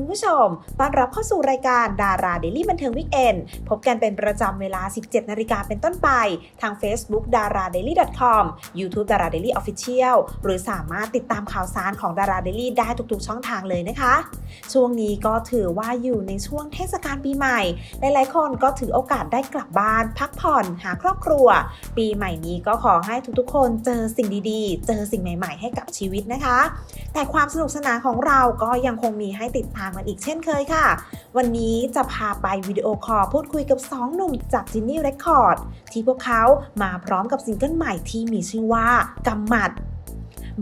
คุณผู้ชม ต้อนรับเข้าสู่รายการดาราเดลี่บันเทิงวิกเอนพบกันเป็นประจำเวลา 17 นาฬิกาเป็นต้นไป ทาง Facebook d a r a d a i l y com YouTube d a r a Daily Official หรือสามารถติดตามข่าวสารของดาราเดลี่ได้ทุกๆ ช่องทางเลยนะคะ ช่วงนี้ก็ถือว่าอยู่ในช่วงเทศกาลปีใหม่ หลายๆ คนก็ถือโอกาสได้กลับบ้าน พักผ่อน หาครอบครัว ปีใหม่นี้ก็ขอให้ทุกๆ คนเจอสิ่งดีๆ เจอสิ่งใหม่ ๆ ให้กับชีวิตนะคะ แต่ความสนุกสนานของเราก็ยังคงมีให้ติดตามกันอีกเช่นเคยค่ะ วันนี้จะพาไปวิดีโอคอลพูดคุยกับ 2 หนุ่มจากจินนี่เรคคอร์ดที่พวกเขามาพร้อมกับซิงเกิลใหม่ที่มีชื่อว่ากำหมัด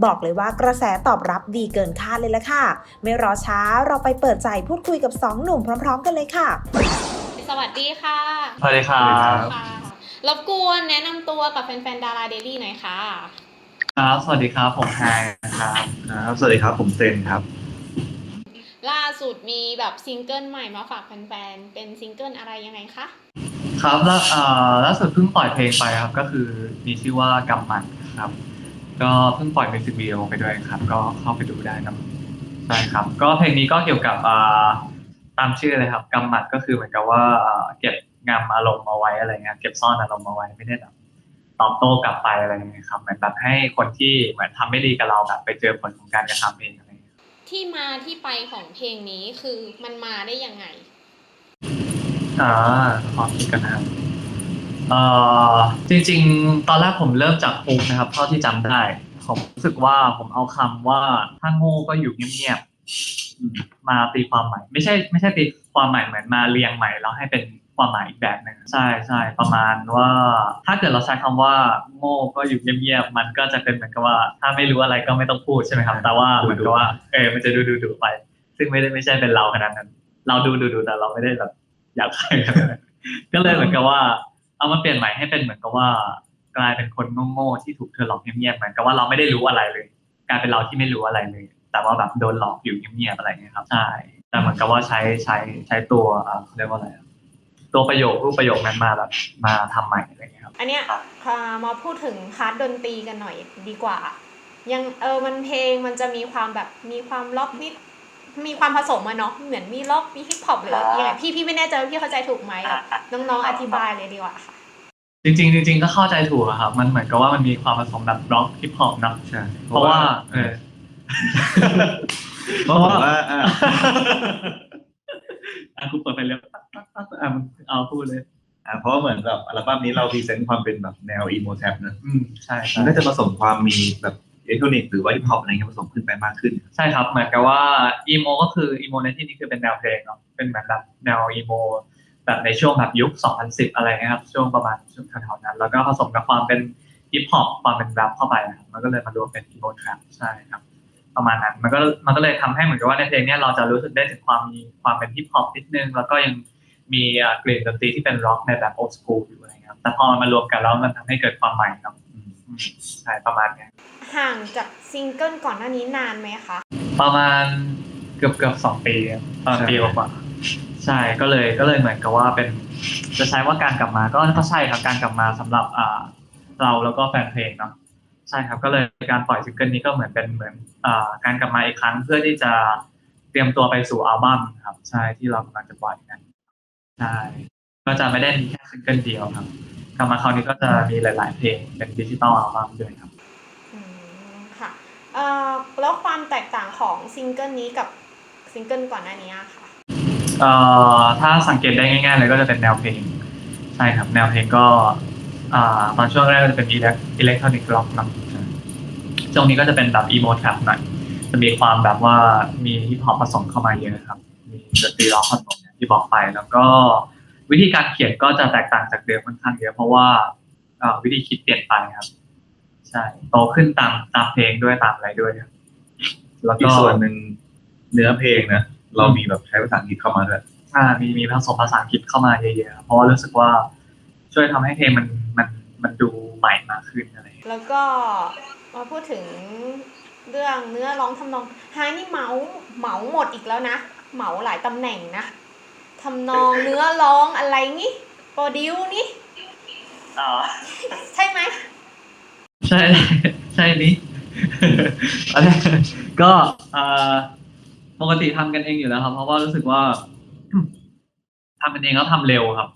บอกเลยว่ากระแสตอบรับดีเกินคาดเลยละค่ะ ไม่รอช้าเราไปเปิดใจพูดคุยกับ 2 หนุ่มพร้อม ๆ กันเลยค่ะ สวัสดีค่ะสวัสดีครับค่ะรบกวนแนะนำตัวกับแฟนๆดาราเดลี่หน่อยค่ะ ครับ สวัสดีครับ ผมแฮงนะครับ ครับ สวัสดีครับ ผมเซนครับ ล่าสุดมีแบบซิงเกิลใหม่มาฝากแฟนๆ เป็นซิงเกิลอะไรยังไงคะ ครับแล้วเอ่อล่าสุดเพิ่งปล่อยเพลงไปครับ ก็คือมีชื่อว่ากำมันครับ ก็เพิ่งปล่อยมิวสิกวิดีโอไปด้วยครับ ก็เข้าไปดูได้นะใช่ครับ ก็เพลงนี้ก็เกี่ยวกับอ่าตามชื่อเลยครับกำมัดก็คือเหมือนกับว่าอ่าเก็บงำอารมณ์เอาไว้อะไรเงี้ยเก็บซ่อนอารมณ์เอาไว้ไม่ได้แบบตอบโต้กลับไปอะไรเงี้ยครับเหมือนแบบให้คนที่เหมือนทำไม่ดีกับเราแบบไปเจอผลของการกระทำเอง ที่มาที่ไปของเพลงนี้คือมันมาได้ยังไง อ่าขอคิดกันนะครับเอ่อจริงๆ ตอนแรกผมเริ่มจากฮุกนะครับเท่าที่จำได้ผมรู้สึกว่าผมเอาคำว่าถ้าโง่ก็อยู่เงียบๆอืมมาตีความใหม่ ไม่ใช่ ไม่ใช่ตีความใหม่เหมือนมาเรียงใหม่แล้วให้เป็น ความหมายอีกแบบหนึ่งใช่ใช่ประมาณว่า ถ้าเกิดเราใช้คำว่าโง่ก็อยู่เงียบๆมันก็จะเป็นเหมือนกับว่า ถ้าไม่รู้อะไรก็ไม่ต้องพูดใช่ไหมครับ แต่ว่าเหมือนกับว่าเออมันจะดูดูดูไป ซึ่งไม่ได้ไม่ใช่เป็นเราขนาดนั้น เราดูดูดูแต่เราไม่ได้แบบอยากใครขนาดนั้นก็เลยเหมือนกับว่า เอามาเปลี่ยนใหม่ให้เป็นเหมือนกับว่า กลายเป็นคนโง่ๆที่ถูกเธอหลอกเงียบๆเหมือนกับว่าเราไม่ได้รู้อะไรเลย กลายเป็นเราที่ไม่รู้อะไรเลย แต่ว่าแบบโดนหลอกอยู่เงียบๆอะไรเงี้ยครับใช่แต่เหมือนกับว่าใช้ใช้ใช้ตัวเอ่อเขาเรียกว่าอะไรอะ ตัวประโยครูปประโยคนั้นมาแบบมาทำใหม่อะไรเงี้ยครับอันเนี้ยพามาพูดถึงพาร์ทดนตรีกันหน่อยดีกว่า ยังเออมันเพลงมันจะมีความแบบมีความล็อกนิดมีความผสมอะเนาะเหมือนมีล็อกมีฮิปฮอปหรือยังไงพี่พี่ไม่แน่ใจว่าพี่เข้าใจถูกไหมแบบน้องๆอธิบายเลยดีกว่าค่ะจริงๆจริงๆก็เข้าใจถูกอะครับ มันเหมือนกับว่ามันมีความผสมแบบร็อกฮิปฮอปเนอะใช่เพราะว่า เออเพราะว่า อ่าอะคุณเปิดไปเร็วอะมึงเอาพูดเลยอ่าเพราะว่าเหมือนแบบอัลบั้มนี้เราพรีเซนต์ความเป็นแบบแนวอีโมแทปนะอืมใช่มัใช่นก็จะผสมความมีแบบอิเล็กทรอนิกส์หรือว่าฮิปฮอปอะไรเงี้ยผสมขึ้นไปมากขึ้น ใช่ครับเหมือนกับว่าอีโมก็คืออีโมในที่นี้คือเป็นแนวเพลงเนาะเป็นเหมือนแบบแนวอีโมแบบในช่วงแบบยุค 2010 อะไรเงี้ยครับ ช่วงประมาณช่วงแถวๆนั้น แล้วก็ผสมกับความเป็นฮิปฮอปความเป็นแรปเข้าไปนะครับมันก็เลยมารวมเป็นอีโมทรัปใช่ครับ ประมาณนั้น มันก็มันก็เลยทำให้เหมือนกับว่าในเพลงเนี้ยเราจะรู้สึกได้ถึงความมีความเป็นฮิปฮอปนิดนึง แล้วก็ยังมีอ่ากลิ่นดนตรีที่เป็นร็อกในแบบโอ d ส c ู o อยู่อะไรเงี้ยครับแต่พอมันมารวมกันแล้วมันทำให้เกิดความใหม่ครับอืมอืมใช่ประมาณเนี้ยห่างจากซิงเกิลก่อนหน้านี้นานไหมคะ ประมาณเกือบเกือบสองปีครับประมาณใช่ปีกว่าๆใช่ก็เลยก็เลยเหมือนกับว่าเป็นจะใช้ว่าการกลับมาก็ก็ใช่ครับการกลับมาสำหรับอ่าเราแล้วก็แฟนเพลงเนาะ ใช่ครับก็เลยการปล่อยซิงเกิลนี้ก็เหมือนเป็นเหมือนอ่าการกลับมาอีกครั้งเพื่อที่จะเตรียมตัวไปสู่อัลบั้มครับใช่ที่เรากำลังจะปล่อยกันใช่ก็จะไม่ได้มีแค่ซิงเกิลเดียวครับกลับมาคราวนี้ก็จะมีหลาย ๆ เพลงเป็นดิจิตอลอัลบั้มด้วยครับอืมค่ะเอ่อแล้วความแตกต่างของซิงเกิลนี้กับซิงเกิลก่อนหน้านี้อะค่ะเอ่อถ้าสังเกตได้ง่าย ๆ เลยก็จะเป็นแนวเพลงใช่ครับแนวเพลงก็อ่าตอนช่วงแรกก็จะเป็นอิเล็กอิเล็กทรอนิกส์ร็อกนะ ช่วงนี้ก็จะเป็นแบบอีโมแทรปหน่อยจะมีความแบบว่ามีฮิปฮอปผสมเข้ามาเยอะครับ มีดนตรีร็อกผสมอย่างที่บอกไป แล้วก็วิธีการเขียนก็จะแตกต่างจากเดิมค่อนข้างเยอะเพราะว่าเอ่อวิธีคิดเปลี่ยนไปครับ ใช่โตขึ้นตามตามเพลงด้วยตามอะไรด้วยครับแล้วอีก็กส่วนหนึ่งเนื้อเพลงนะเรามีแบบใช้ภาษาอังกฤษเข้ามาด้วยอ่ามีมีผสมภาษาอังกฤษเข้ามาเยอะๆเพราะว่ารู้สึกว่าช่วยทำให้เพลงมันมันมันดูใหม่มากขึ้นอะไรอย่างเงี้ยแล้วก็ มาพูดถึงเรื่องเนื้อร้องทำนองไฮนี่เหมาเหมาหมดอีกแล้วนะเหมาหลายตำแหน่งนะทำนองเนื้อร้องอะไรงี้โปรดิวนี่ใช่ไหมใช่ใช่นี้อะไรก็เอ่อปกติทำกันเองอยู่แล้วครับ เพราะว่ารู้สึกว่าทำกันเองแล้วทำเร็วครับ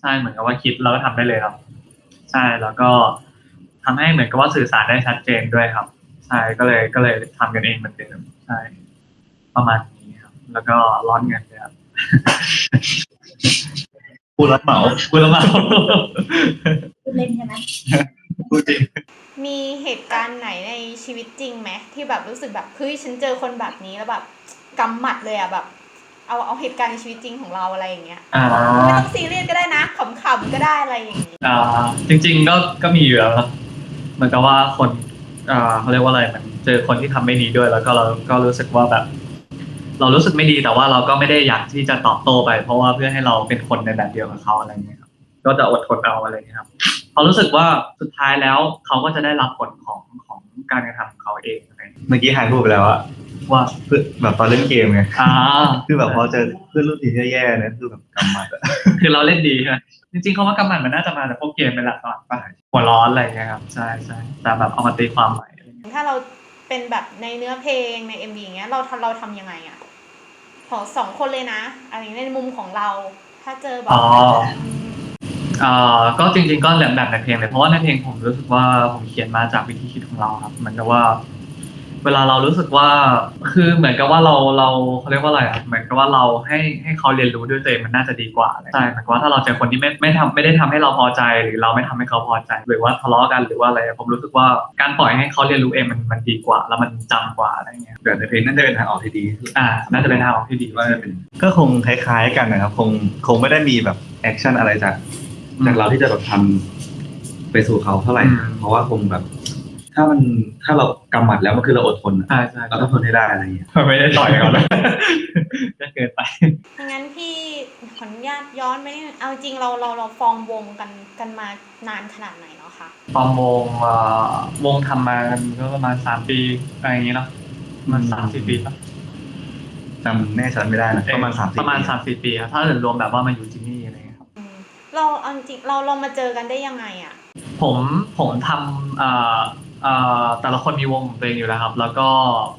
ใช่เหมือนกับว่าคิดแล้วก็ทำได้เลยครับ ใช่แล้วก็ ทำให้เหมือนกับว่าสื่อสารได้ชัดเจนด้วยครับ ใช่ก็เลยก็เลยทำกันเองเหมือนเดิมใช่ประมาณนี้ครับ แล้วก็ร้อนเงินเลยครับพูดรับเหมาพูดแล้วมาพูดเล่นใช่ไหมพูดจริงมีเหตุการณ์ไหนในชีวิตจริงไหมที่แบบรู้สึกแบบเฮ้ยฉันเจอคนแบบนี้แล้วแบบกำหมัดเลยอะแบบ เอาเอาเหตุการณ์ในชีวิตจริงของเราอะไรอย่างเงี้ยอ่าไม่ต้องซีเรียสก็ได้นะขำๆก็ได้อะไรอย่างงี้อ่าจริง ๆ ก็ก็มีอยู่แล้วนะ เหมือนกับว่าคนอ่าเขาเรียกว่าอะไรมันเจอคนที่ทำไม่ดีด้วย แล้วก็เราก็รู้สึกว่าแบบ เรารู้สึกไม่ดีแต่ว่าเราก็ไม่ได้อยากที่จะตอบโต้ไป เพราะว่าเพื่อให้เราเป็นคนในแบบเดียวกับเขาอะไรเงี้ยครับก็จะอดทนเอาอะไรเงี้ยครับเขารู้สึกว่าสุดท้ายแล้วเขาก็จะได้รับผลของของการกระทำของเขาเองอะไรเงี้ย เมื่อกี้หายพูดไปแล้วอะ ว่าเพื่อแบบตอนเล่นเกมไงอ่าคือแบบพอเจอเพื่อนรุ่นทีมแย่ๆเนี่ยคือแบบกำมัดอะคือเราเล่นดีใช่ไหมจริงๆเขาว่ากำมันมันน่าจะมาจากพวกเกมเป็นหลักก่อนป่ะหัวร้อนอะไรเงี้ยครับใช่ใช่แต่แบบเอามาตีความใหม่อะไรเงี้ยถ้าเราเป็นแบบในเนื้อเพลงใน MV อย่างเงี้ยเราทำเราทำยังไงอะของสองคนเลยนะอะไรอย่างเงี้ยในมุมของเรา ถ้าเจอแบบอ๋ออ่าก็จริงๆก็แบบในเพลงเลยเพราะว่าในเพลงผมรู้สึกว่าผมเขียนมาจากวิธีคิดของเราครับเหมือนกับว่า เวลาเรารู้สึกว่า คือเหมือนกับว่าเราเราเขาเรียกว่าอะไรอะเหมือนกับว่าเราให้ให้เขาเรียนรู้ด้วยตัวเองมันน่าจะดีกว่าใช่เหมือนกับว่าถ้าเราเจอคนที่ไม่ไม่ทำไม่ได้ทำให้เราพอใจหรือเราไม่ทำให้เขาพอใจ หรือว่าทะเลาะกันหรือว่าอะไรผมรู้สึกว่าการปล่อยให้เขาเรียนรู้เองมันมันดีกว่า แล้วมันจำกว่าอะไรเงี้ยเกิดในเพลงน่าจะเป็นทางออกที่ดีอ่าน่าจะเป็นทางออกที่ดีว่าจะเป็นก็คงคล้ายๆกันนะครับคงคงไม่ได้มีแบบแอคชั่นอะไรจากจากเราที่จะแบบทำไปสู่เขาเท่าไหร่อืมเพราะว่าคงแบบ ถ้ามันถ้าเรากำหมัดแล้วมันคือเราอดทนอะใช่ใช่เราต้องทนให้ได้อะไรอย่างเงี้ยไม่ได้ต่อยเขาเลยจะเกินไป งั้นพี่ขออนุญาตย้อนไปนิดนึงเอาจริงเราเราเราฟอร์มวงกันกันมานานขนาดไหนแล้วคะตอนวงเอ่อวงทำมากันก็ประมาณสามปีอะไรอย่างนี้เนาะประมันสามสี่ปีปะจำแน่ชัดไม่ได้นะประมาณสามประมาณสามสี่ปีครับถ้าเกิดรวมแบบว่ามาอยู่ที่นี่อะไรเงี้ยครับอืมเราเอาจริงเราเรามาเจอกันได้ยังไงอะผมผมทำเอ่อเอ่อ แต่ละคนมีวงของตัวเองอยู่แล้วครับ แล้วก็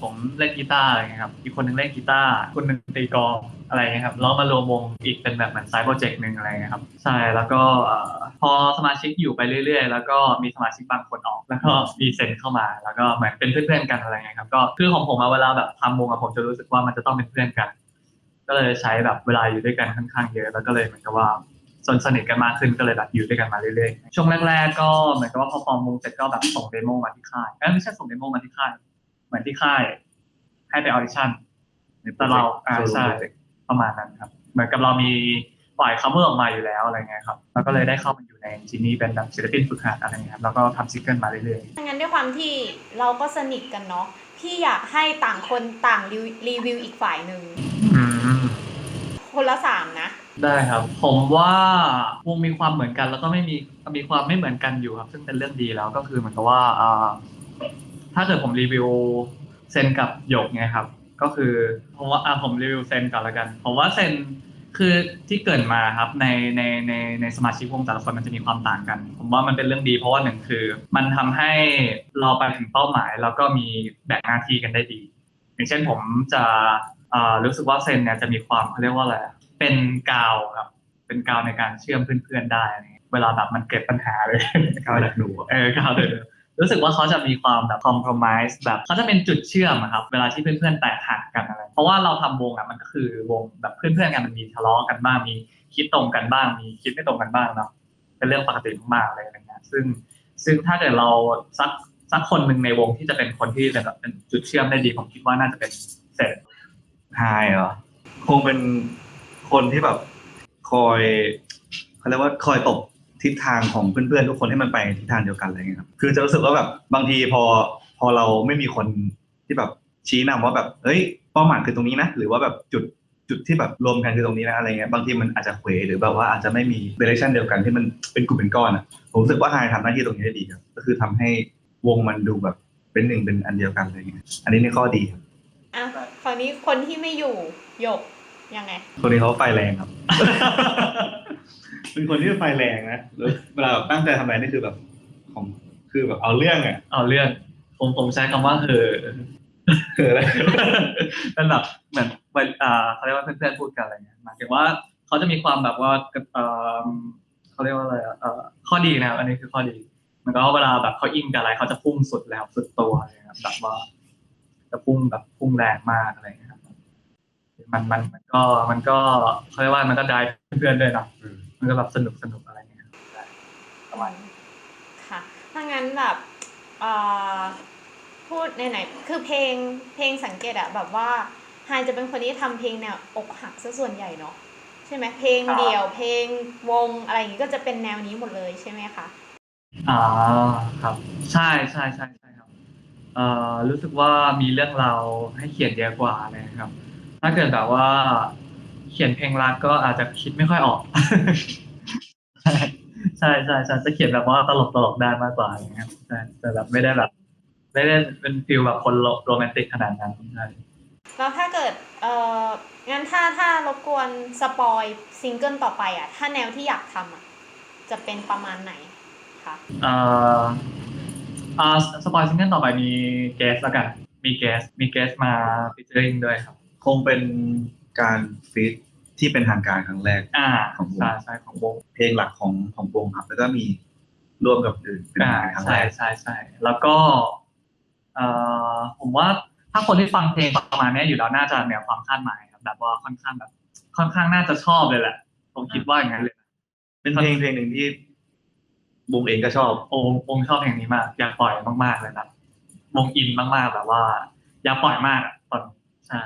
ผมเล่นกีตาร์อะไรเงี้ยครับอีกคนหนึงเล่นกีตาร์คนหนึ่งตีกลองอะไรเงี้ยครับแล้วมารวมวงอีกเป็นแบบเหมือนไซต์โปรเจกต์หนึ่งอะไรเงี้ยครับใช่แล้วก็เอ่อพอสมาชิกอยู่ไปเรื่อย ๆ แล้วก็มีสมาชิกบางคนออก แล้วก็มีเซนเข้ามา แล้วก็เหมือนเป็นเพื่อนๆกันอะไรเงี้ยครับก็คือของผมเวลาแบบทำวงอะผมจะรู้สึกว่ามันจะต้องเป็นเพื่อนกัน ก็เลยใช้แบบเวลาอยู่ด้วยกันค่อนข้างเยอะแล้วก็เลยเหมือนกับว่า สนสนิทกันมากขึ้นก็เลยแบบอยู่ด้วยกันมาเรื่อยๆช่วงแรกๆก็เหมือนกับว่าพอฟอร์มวงเสร็จก็แบบส่งเดโมมาที่ค่ายเอ้ยไม่ใช่ส่งเดโมมาที่ค่ายเหมือนที่ค่าย ให้ไปออดิชั่นแต่เราอ่าใช่ประมาณนั้นครับ เหมือนกับเรามีปล่อยคัมเมอร์ออกมาอยู่แล้วอะไรเงี้ยครับแล้วก็เลยได้เข้ามาอยู่ในจีนี่เป็นแบบศิลปินฝึกหัดอะไรเงี้ยครับแล้วก็ทำซิงเกิลมาเรื่อยๆงั้นด้วยความที่เราก็สนิทกันเนาะพี่อยากให้ต่างคนต่างรีวิวรีวิวอีกฝ่ายหนึ่งอืมคนละสามนะได้ครับ ผมว่าวงมีความเหมือนกัน แล้วก็ไม่มีมีความไม่เหมือนกันอยู่ครับ ซึ่งเป็นเรื่องดีแล้วก็คือเหมือนกับว่าอ่าถ้าเกิดผมรีวิวเซนกับหยกไงครับ ก็คือผมว่าอ่าผมรีวิวเซนก่อนละกันผมว่าเซนคือที่เกิดมาครับในในในในสมาชิกวงแต่ละคนมันจะมีความต่างกัน ผมว่ามันเป็นเรื่องดีเพราะว่าหนึ่งคือ มันทำให้เราไปถึงเป้าหมาย แล้วก็มีแบ่งหน้าที่กันได้ดี อย่างเช่นผมจะรู้สึกว่าเซนเนี่ยจะมีความเขาเรียกว่าอะไร เป็นกาวครับ เป็นกาวในการเชื่อมเพื่อนๆได้อะไรเงี้ยเวลาแบบมันเกิดปัญหาเลยก้าวจากหนูอะเออกาวเลยรู้สึกว่าเขาจะมีความแบบคอม p r o m i s e แบบเขาจะเป็นจุดเชื่อมอะครับ เวลาที่เพื่อนๆแตกหักกันอะไร เพราะว่าเราทำวงอะมันก็คือวงแบบเพื่อนๆกันมันมีทะเลาะกันบ้างมีคิดตรงกันบ้างมีคิดไม่ตรงกันบ้างเนาะเป็นเรื่องปกติมากๆเลยอะไรเงี้ยซึ่งซึ่งถ้าเกิดเราสักสักคนหนึ่งในวงที่จะเป็นคนที่เป็นแบบเป็นจุดเชื่อมได้ดีผมคิดว่าน่าจะเป็นเซนไฮเหรอคงเป็น คนที่แบบคอยเขาเรียกว่าคอยตบทิศทางของเพื่อนๆทุกคนให้มันไปทิศทางเดียวกันอะไรเงี้ยครับคือจะรู้สึกว่าแบบบางทีพอพอเราไม่มีคนที่แบบชี้นำว่าแบบเอ้ยเป้าหมายคือตรงนี้นะ หรือว่าแบบจุดจุดที่แบบรวมกันคือตรงนี้นะอะไรเงี้ยบางทีมันอาจจะเขวหรือแบบว่าอาจจะไม่มีเดเรชันเดียวกันที่มันเป็นกลุ่มเป็นก้อนอะผมรู้สึกว่าไฮทำหน้าที่ตรงนี้ได้ดีครับก็คือทำให้วงมันดูแบบเป็นหนึ่งเป็นอันเดียวกันอะไรเงี้ยอันนี้ในข้อดีครับอะคราวนี้คนที่ไม่อยู่หยก ยังไง คนนี้เขาไฟแรงครับ เป็นคนที่ไฟแรงนะแล้วเวลาแบบตั้งใจทำอะไรนี่คือแบบ ของคือแบบเอาเรื่องอะเอาเรื่อง ผมผมใช้คำว่าเออคืออะไรเป็นแบบเหมือนเวลอ่าเขาเรียกว่าเพื่อนๆพูดกันอะไรเงี้ยหมายถึงว่าเขาจะมีความแบบว่าเออเขาเรียกว่าอะไรอะเออข้อดีนะครับอันนี้คือข้อดีเหมันก็เวลาแบบเขาอินกับอะไรเขาจะพุ่งสุดแล้วสุดตัวอะไรเลยครับแบบว่าจะพุ่งแบบพุ่งแรงมากอะไรเงี้ยครับ มันมันมันก็มันก็เขาเรียกว่ามันก็ได้เพื่อนๆด้วยเนาะอืมมันก็แบบสนุกสนุกอะไรเงี้ยครับประมาณนี้ค่ะถ้างั้นแบบเอ่อพูดไหนๆคือเพลงเพลงสังเกตอะแบบว่าไฮจะเป็นคนที่ทำเพลงแนวอกหักซะส่วนใหญ่เนาะใช่ไหมเพลงเดี่ยวเพลงวงอะไรอย่างงี้ก็จะเป็นแนวนี้หมดเลยใช่ไหมคะอ่าครับ ใช่ใช่ใช่ใช่ครับเอ่อรู้สึกว่ามีเรื่องราวให้เขียนเยอะกว่าเลยครับ ถ้าเกิดแบบว่า เขียนเพลงรักก็อาจจะคิดไม่ค่อยออก ใช่ใช่ใช่ใช่จะเขียนแบบว่าตลกตลกได้มากกว่าอย่างเงี้ยครับใช่แต่แบบไม่ได้แบบ ไม่ได้เป็นฟิลแบบคนโรแมนติกขนาดนั้นใช่แล้วถ้าเกิดเอ่องั้นถ้าถ้ารบกวนสปอยซิงเกิลต่อไปอะถ้าแนวที่อยากทำอะจะเป็นประมาณไหนคะเอ่ออ่าสปอยซิงเกิลต่อไปมีเกสแล้วกัน มีเกสมีเกสมาฟิชเจอริงด้วยครับ คงเป็นการฟีดที่เป็นทางการครั้งแรกอ่าของวงใช่ใช่ของวงเพลงหลักของของวงครับ แล้วก็มีร่วมกับอื่นเป็นอ่าครั้งแรใช่กใช่ใช่แล้วก็เอ่อผมว่าถ้าคนที่ฟังเพลงประมาณเนี้ยอยู่แล้วน่าจะเหนือความคาดหมายครับแบบว่าค่อนข้างแบบ ค่อนข้างน่าจะชอบเลยแหละผมคิดว่าอย่างนั้นเลยเป็นเพลงเพลงหนึ่งที่วงเองก็ชอบ โอ้วงชอบเพลงนี้มาก อยากปล่อยมากๆเลยแบบวงอินมากๆแบบว่า อยากปล่อยมากอะตอนใช่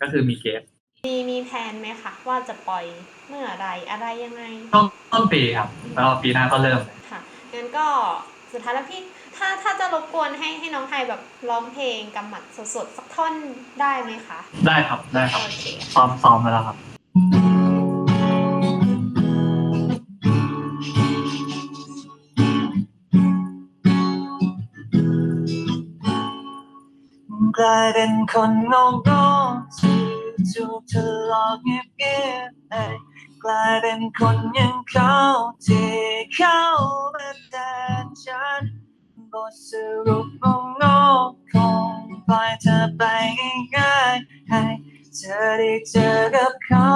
ก็คือมีเกสมีมีแผนไหมคะว่าจะปล่อยเมื่อไหรอะไรยังไงต้นต้นปีครับแล้วปีหน้าก็เริ่มเลยค่ะงั้นก็สุดท้ายแล้วพี่ถ้าถ้าจะรบกวนให้ให้น้องไทยแบบร้องเพลงกำหมัดสดๆสักท่อนได้ไหมคะ ได้ครับได้ครับ โอเค ซ้อมซ้อมไปแล้วครับ ลายเป็นคนงงงที่ถูกเธอหลอกเงียบเงียบๆเอ้กลายเป็นคนอยังเขาที่เข้ามาแทนฉันบทสรุปงงงคงปล่อยเธอไปง่ายๆให้เธอได้เจอกับเขา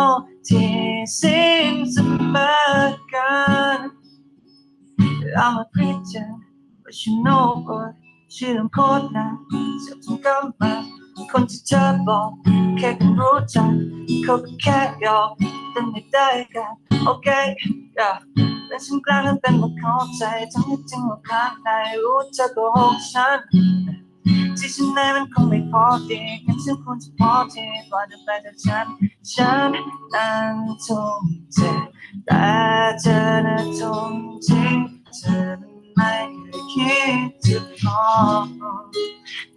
ที่สิ้นเสมอกัน I'm a preacher but you know what ชื่อลำโคตรนะเสียบต้องกำมาคนที่เธอบอกแค่กันรู้จักเขาก็แค่หยอกแต่ไม่ได้กันโอเคอย่าและฉันกลางนั้นเป็นว่าเข้าใจทั้งที่จริงว่าข้างในรู้จักโกหกฉันที่ฉันในมันคงไม่พอดีงั้นฉันควรจะพอทีปล่อยเธอไปจากฉัน ฉันนั้นทุ่มเทแต่เธอน่ะทุ่มจริงเธอ ไม่เคยคิดจะพอ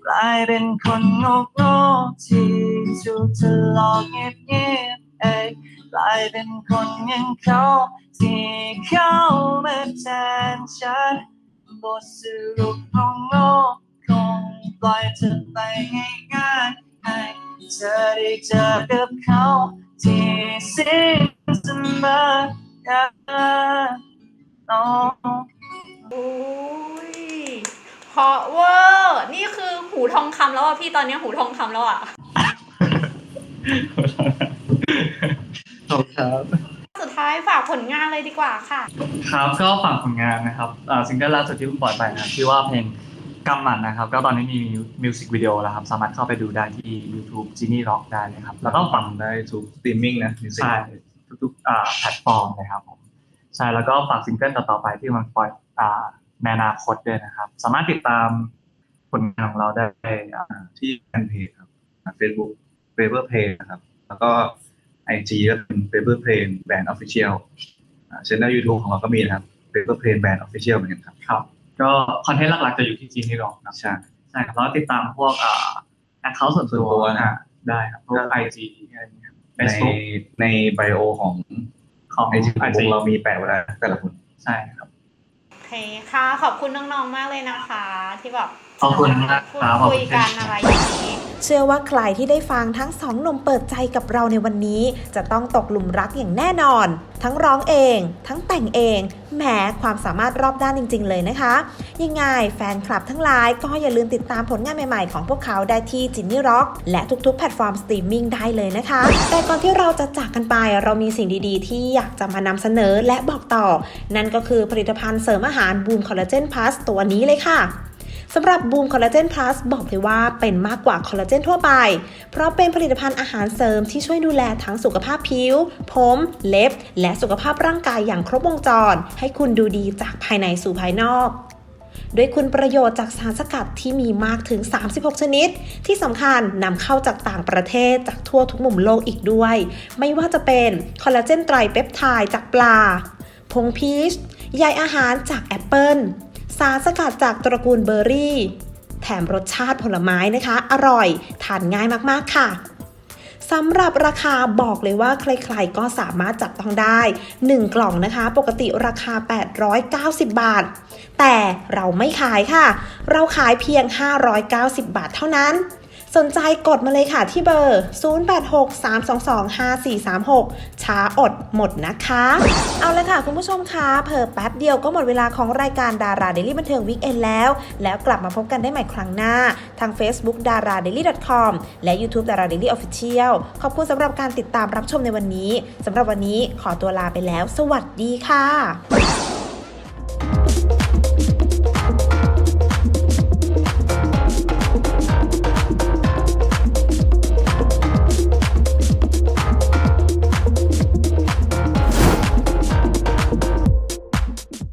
กลายเป็นคนงกงที่ถูกเธอหลอกเงียบเงียบๆเอ้ยกลายเป็นคนอยังเขาที่เข้ามาแทนฉันบทสรุปของโลกคงปล่อยเธอไปง่ายๆให้เธอได้เจอกับเขาที่สิ้นเสมอกันน้อง โอ้ยเพราะเวอร์นี่คือหูทองคำแล้วอะพี่ตอนนี้หูทองคำแล้วอะขอบครับ สุดท้ายฝากผลงานเลยดีกว่าค่ะ ครับก็ฝากผลงานนะครับอ่าซิงเกิลล่าสุดที่เพิ่งปล่อยไปนะครับชื่อว่าเพลงกำหมัดนะครับ ก็ตอนนี้มีมิวสิกวิดีโอแล้วครับ สามารถเข้าไปดูได้ที่ YouTube Genie Rock ได้เลยครับ แล้วก็ฟังได้ทุกสตรีมมิ่งนะ music ใช่ทุกๆอ่าแพลตฟอร์มเลยครับผม ใช่แล้วก็ฝากซิงเกิลต่อๆไปที่มันปล่อยอ่าในอนาคตด้วยนะครับ สามารถติดตามผลงานของเราได้อ่าที่แฟนเพจครับเฟซบุ๊กเ a เ e r p l a y นะครับ แล้วก็ไอจีก็เป็น p a p e r p l a y Band Official ช่องยูทูบของเราก็มีนะครับ p a p e r p l a y Band Official เหมือนกันครับครับ ก็คอนเทนต์หลักๆจะอยู่ที่ Genie Rock นะครับใช่ใช่ครับแล้วติดตามพวกอ่าแอคเคาท์ส่วนส่วนตัวนะอ่าได้ครับพวกได้ไอจีอะไรอย่างเงี้ยครับใน Facebook ในไบโอของ ของไอจีของว IG งเรามีแปะไว้แล้วแต่ละคนใช่ครับโอเคค่ะขอบคุณน้องๆมากเลยนะคะ ที่แบบขอบคุณมากพูดครับคุยกันอะไรอย่างนี้ เชื่อว่าใครที่ได้ฟังทั้งสองหนุ่มเปิดใจกับเราในวันนี้ จะต้องตกหลุมรักอย่างแน่นอน ทั้งร้องเอง ทั้งแต่งเองแหมความสามารถรอบด้านจริง ๆ เลยนะคะ ยังไงแฟนคลับทั้งหลายก็อย่าลืมติดตามผลงานใหม่ ๆ ของพวกเขาได้ที่จินนี่ร็อกและทุกๆ แพลตฟอร์มสตรีมมิ่งได้เลยนะคะ แต่ก่อนที่เราจะจากกันไปเรามีสิ่งดีๆ ที่อยากจะมานำเสนอและบอกต่อ นั่นก็คือผลิตภัณฑ์เสริมอาหารบูมคอลลาเจนพลัสตัวนี้เลยค่ะ สำหรับบูมคอลลาเจนพลัสบอกเลยว่าเป็นมากกว่าคอลลาเจนทั่วไป เพราะเป็นผลิตภัณฑ์อาหารเสริมที่ช่วยดูแลทั้งสุขภาพผิว ผม เล็บ และสุขภาพร่างกายอย่างครบวงจร ให้คุณดูดีจากภายในสู่ภายนอกด้วยคุณประโยชน์จากสารสกัดที่มีมากถึง 36 ชนิด ที่สำคัญนำเข้าจากต่างประเทศจากทั่วทุกมุมโลกอีกด้วย ไม่ว่าจะเป็นคอลลาเจนไตรเปปไทด์จากปลา ผงพีช ใยอาหารจากแอปเปิล สารสกัดจากตระกูลเบอร์รี่ แถมรสชาติผลไม้นะคะ อร่อยทานง่ายมากๆค่ะสำหรับราคาบอกเลยว่าใครๆก็สามารถจับต้องได้ 1 กล่องนะคะ ปกติราคา 890 บาท แต่เราไม่ขายค่ะ เราขายเพียง 590 บาทเท่านั้น สนใจกดมาเลยค่ะที่เบอร์ 0863225436 ช้าอดหมดนะคะ เอาละค่ะคุณผู้ชมคะเพิ่แป๊บเดียวก็หมดเวลาของรายการดาราเดลี่บันเทิงวิกเอนแล้ว แล้วกลับมาพบกันได้ใหม่ครั้งหน้า ทาง Facebook d a r a d a i l y com และ YouTube d a r a d a i l y Official ขอบคุณสำหรับการติดตามรับชมในวันนี้สำหรับวันนี้ขอตัวลาไปแล้ว สวัสดีค่ะ